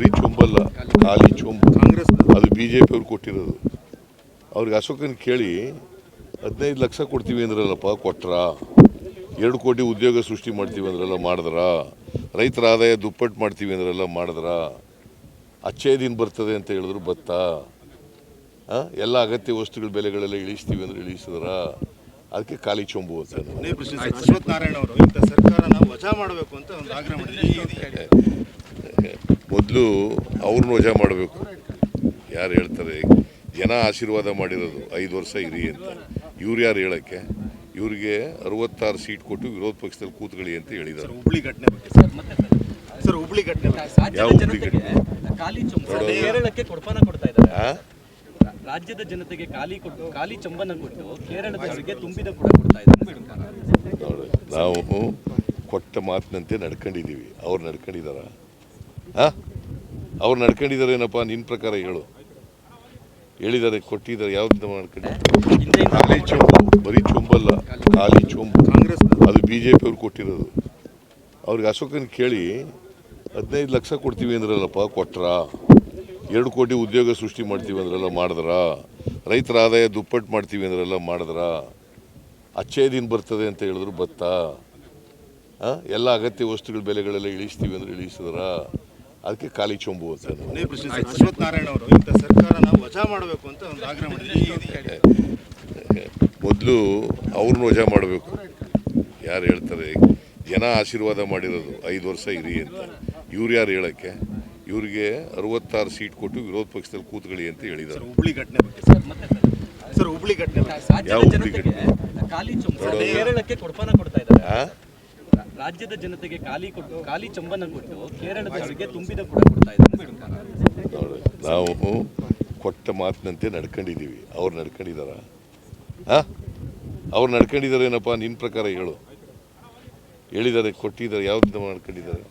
ಬರೀ ಚೊಂಬಲ್ಲ ಖಾಲಿ ಚೊಂಬು. ಕಾಂಗ್ರೆಸ್ ಅದು ಬಿ ಜೆ ಪಿಯವ್ರು ಕೊಟ್ಟಿರೋದು. ಅವ್ರಿಗೆ ಅಶೋಕನ ಕೇಳಿ ಹದಿನೈದು ಲಕ್ಷ ಕೊಡ್ತೀವಿ ಅಂದ್ರಲ್ಲಪ್ಪ ಕೊಟ್ರ? ಎರಡು ಕೋಟಿ ಉದ್ಯೋಗ ಸೃಷ್ಟಿ ಮಾಡ್ತೀವಿ ಅಂದ್ರಲ್ಲ ಮಾಡಿದ್ರ? ರೈತರ ಆದಾಯ ದುಪ್ಪಟ್ಟು ಮಾಡ್ತೀವಿ ಅಂದ್ರಲ್ಲ ಮಾಡಿದ್ರ? ಅಚ್ಚೆ ದಿನ ಬರ್ತದೆ ಅಂತ ಹೇಳಿದ್ರು ಭತ್ತ? ಎಲ್ಲ ಅಗತ್ಯ ವಸ್ತುಗಳ ಬೆಲೆಗಳೆಲ್ಲ ಇಳಿಸ್ತೀವಿ ಅಂದ್ರೆ ಇಳಿಸಿದ್ರ? ಅದಕ್ಕೆ ಖಾಲಿ ಚೊಂಬು ಅಂತ ಅಶ್ವಥ್ ನಾರಾಯಣ ಅವರು ಸರ್ಕಾರ ನಾವು ವಜಾ ಮಾಡಬೇಕು ಅಂತ ಒಂದು ಆಗ್ರಹ ಮಾಡಿದ್ದಾರೆ ಮೊದಲು ಅವ್ರನ್ನ ವಜಾ ಮಾಡಬೇಕು. ಯಾರು ಹೇಳ್ತಾರೆ ಜನ ಆಶೀರ್ವಾದ ಮಾಡಿರೋದು ಐದು ವರ್ಷ ಇರಿ ಅಂತ. ಇವ್ರು ಯಾರು ಹೇಳಕ್ಕೆ? ಇವರಿಗೆ ಅರವತ್ತಾರು ಸೀಟ್ ಕೊಟ್ಟು ವಿರೋಧ ಪಕ್ಷದಲ್ಲಿ ಕೂತ್ಕೊಳ್ಳಿ ಅಂತ ಹೇಳಿದ್ದಾರೆ ಹುಬ್ಳಿ ಘಟನೆ ಬಗ್ಗೆ ಸರ್ ಸರ್. ಹುಬ್ಳಿ ಘಟನೆ ಯಾವ ಹುಬ್ಳಿ. ಕೇರಳಕ್ಕೆ ಕೊಡ್ಪಾನ ಕೊಡ್ತಾ ಇದ್ದಾರೆ. ರಾಜ್ಯದ ಜನತೆಗೆ ಖಾಲಿ ಕೊಟ್ಟು ಖಾಲಿ ಚಂಬನ ಕೊಟ್ಟು ಕೇರಳದವರಿಗೆ ತುಂಬಿದ ಕೂಡ ಕೊಡ್ತಾ ಇದ್ದಾರೆ ನಾವು ಕೊಟ್ಟ ಮಾತಿನಂತೆ ನಡ್ಕೊಂಡಿದ್ದೀವಿ. ಅವ್ರು ನಡ್ಕೊಂಡಿದಾರ ಆ ಅವ್ರು ಏನಪ್ಪ ನಿನ್ನ ಪ್ರಕಾರ ಹೇಳು. ಹೇಳಿದ್ದಾರೆ ಕೊಟ್ಟಿದ್ದಾರೆ. ನಡ್ಕೊಂಡಿದ್ದಾರೆ ಹಿಂದೆ ಖಾಲಿ ಚೊಂಬು, ಬರೀ ಚೊಂಬಲ್ಲ, ಖಾಲಿ ಚೊಂಬು. ಅದು ಬಿ ಜೆ ಪಿಯವ್ರು ಕೊಟ್ಟಿರೋದು. ಅವ್ರಿಗೆ ಅಶೋಕನ್ ಕೇಳಿ, ಹದಿನೈದು ಲಕ್ಷ ಕೊಡ್ತೀವಿ ಅಂದ್ರಲ್ಲಪ್ಪ, ಕೊಟ್ರ? ಎರಡು ಕೋಟಿ ಉದ್ಯೋಗ ಸೃಷ್ಟಿ ಮಾಡ್ತೀವಿ ಅಂದ್ರಲ್ಲ, ಮಾಡಿದ್ರ? ರೈತರ ಆದಾಯ ದುಪ್ಪಟ್ಟು ಮಾಡ್ತೀವಿ ಅಂದ್ರಲ್ಲ, ಮಾಡಿದ್ರ? ಅಚ್ಚೆ ದಿನ ಬರ್ತದೆ ಅಂತ ಹೇಳಿದ್ರು, ಬತ್ತಾ? ಎಲ್ಲ ಅಗತ್ಯ ವಸ್ತುಗಳ ಬೆಲೆಗಳೆಲ್ಲ ಇಳಿಸ್ತೀವಿ ಅಂದ್ರೆ ಇಳಿಸಿದ್ರ? ಅದಕ್ಕೆ ಖಾಲಿ ಚೊಂಬು ಅಂತ ಅಶ್ವಥ್ ನಾರಾಯಣ ಅವರು ಇಂಥ ಸರ್ಕಾರನ ವಜಾ ಮಾಡಬೇಕು ಅಂತ ಒಂದು ಆಗ್ರಹ ಮೊದಲು ಅವ್ರನ್ನ ವಜಾ ಮಾಡಬೇಕು. ಯಾರು ಹೇಳ್ತಾರೆ ಜನ ಆಶೀರ್ವಾದ ಮಾಡಿರೋದು ಐದು ವರ್ಷ ಇರಿ ಅಂತ. ಇವ್ರು ಯಾರು ಹೇಳಕ್ಕೆ? ಇವ್ರಿಗೆ ಅರವತ್ತಾರು ಸೀಟ್ ಕೊಟ್ಟು ವಿರೋಧ ಪಕ್ಷದಲ್ಲಿ ಕೂತ್ಕೊಳ್ಳಿ ಅಂತ ಹೇಳಿದ್ದಾರೆ. ಹುಬ್ಳಿ ಘಟನೆ ಬಗ್ಗೆ ಸರ್ ಸರ್. ಹುಬ್ಳಿ ಘಟನೆ ಯಾವ ಹುಬ್ಳಿ ಜನತೆಗೆ ರಾಜ್ಯದ ಜನತೆಗೆ ಖಾಲಿ ಕೊಟ್ಟು, ಖಾಲಿ ಚಂಬನ ಕೊಟ್ಟು ಕೇರಳದವರಿಗೆ ತುಂಬಿದ ಕೂಡ ಕೊಡ್ತಾ ಇದ್ದಾರೆ ನಾವು ಕೊಟ್ಟ ಮಾತಿನಂತೆ ನಡ್ಕೊಂಡಿದ್ದೀವಿ. ಅವ್ರು ನಡ್ಕೊಂಡಿದಾರ ಆ ಅವ್ರು ನಡ್ಕೊಂಡಿದಾರೇನಪ್ಪ ನಿನ್ನ ಪ್ರಕಾರ ಹೇಳು. ಹೇಳಿದ್ದಾರೆ, ಕೊಟ್ಟಿದ್ದಾರೆ ಯಾವ್ದು ನಡ್ಕೊಂಡಿದ್ದಾರೆ